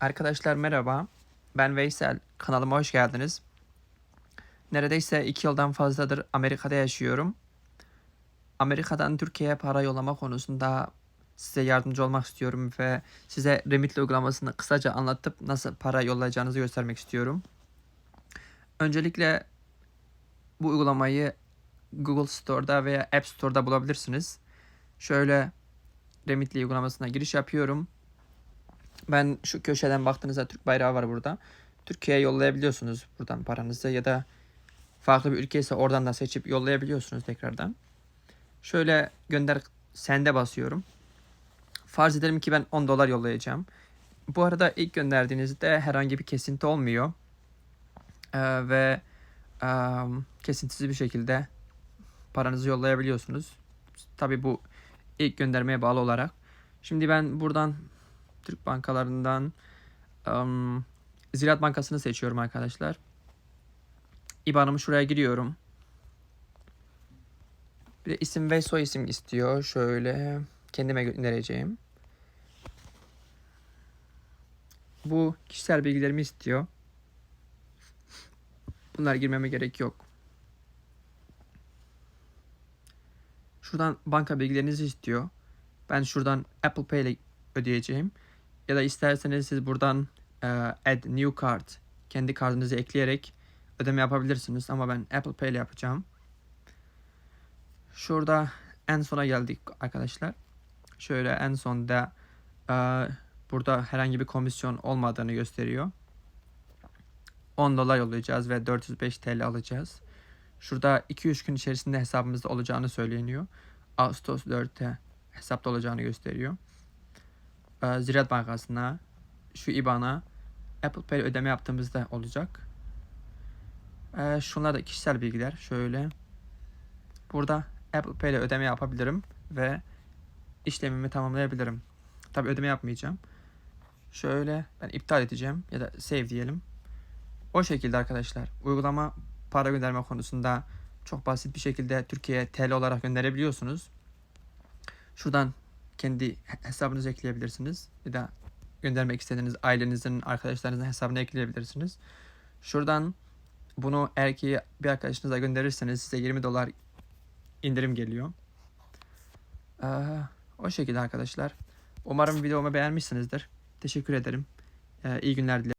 Arkadaşlar merhaba. Ben Veysel. Kanalıma hoş geldiniz. Neredeyse iki yıldan fazladır Amerika'da yaşıyorum. Amerika'dan Türkiye'ye para yollama konusunda size yardımcı olmak istiyorum ve size Remitly uygulamasını kısaca anlatıp nasıl para yollayacağınızı göstermek istiyorum. Öncelikle bu uygulamayı Google Store'da veya App Store'da bulabilirsiniz. Şöyle Remitly uygulamasına giriş yapıyorum. Ben şu köşeden baktığınızda Türk bayrağı var burada. Türkiye'ye yollayabiliyorsunuz buradan paranızı ya da farklı bir ülke ise oradan da seçip yollayabiliyorsunuz tekrardan. Şöyle gönder sende basıyorum. Farz edelim ki ben 10 dolar yollayacağım. Bu arada ilk gönderdiğinizde herhangi bir kesinti olmuyor. Ee, ve em, kesintisiz bir şekilde paranızı yollayabiliyorsunuz. Tabi bu ilk göndermeye bağlı olarak. Şimdi ben buradan Türk bankalarından em, Ziraat Bankası'nı seçiyorum arkadaşlar. IBAN'ımı şuraya giriyorum. Bir de isim ve soy isim istiyor. Şöyle kendime göndereceğim. Bu kişisel bilgilerimi istiyor. Bunlar girmeme gerek yok. Şuradan banka bilgilerinizi istiyor. Ben şuradan Apple Pay ile ödeyeceğim. Ya da isterseniz siz buradan e, add new card kendi kartınızı ekleyerek ödeme yapabilirsiniz ama ben Apple Pay ile yapacağım. Şurada en sona geldik arkadaşlar. Şöyle en sonda e, burada herhangi bir komisyon olmadığını gösteriyor. 10 dolar yollayacağız ve 405 TL alacağız. Şurada 2-3 gün içerisinde hesabımızda olacağını söyleniyor. Ağustos 4'te hesapta olacağını gösteriyor. Ee, Ziraat Bankası'na, şu IBAN'a Apple Pay ödeme yaptığımızda olacak. Ee, şunlar da kişisel bilgiler. Şöyle. Burada Apple Pay ile ödeme yapabilirim ve işlemimi tamamlayabilirim. Tabi ödeme yapmayacağım. Şöyle ben iptal edeceğim ya da save diyelim. O şekilde arkadaşlar. Uygulama para gönderme konusunda çok basit bir şekilde Türkiye'ye TL olarak gönderebiliyorsunuz. Şuradan kendi hesabınızı ekleyebilirsiniz. Ya da göndermek istediğiniz ailenizin, arkadaşlarınızın hesabına ekleyebilirsiniz. Şuradan bunu eğer ki bir arkadaşınıza gönderirseniz size 20 dolar indirim geliyor. Ee, o şekilde arkadaşlar. Umarım videomu beğenmişsinizdir. Teşekkür ederim. Ee, iyi günler dilerim.